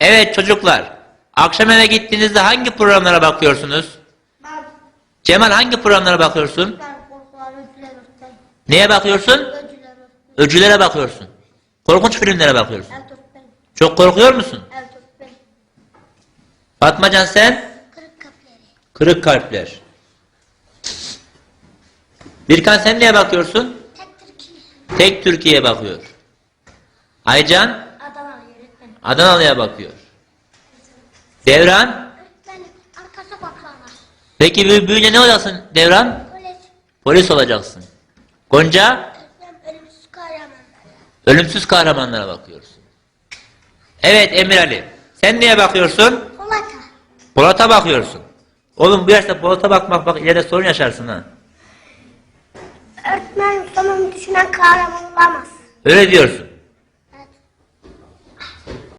Evet çocuklar. Akşam eve gittiğinizde hangi programlara bakıyorsunuz? Ben, Cemal hangi programlara bakıyorsun? ben. Neye bakıyorsun? Öteyim. Öcülere bakıyorsun. Korkunç filmlere bakıyorsun. El. Çok korkuyor musun? El öteyim. Fatmacan sen? Kırık kapları. Kırık kalpler. Birkan sen neye bakıyorsun? Tek Türkiye. Tek Türkiye bakıyor. Aycan. Adanalı'ya bakıyor. Devran Öğretmenim. Arkası baklava. peki büyü- büyüyünce ne olacaksın Devran? Polis. Polis olacaksın. Gonca ölümsüz kahramanlar. ölümsüz kahramanlara bakıyorsun. Evet Emir Ali sen neye bakıyorsun? Polata. Polat'a bakıyorsun. Oğlum bu yaşta Polat'a bakmak bak ileride sorun yaşarsın ha. Öğretmenim sonunu düşünen kahraman olamaz. Öyle diyorsun.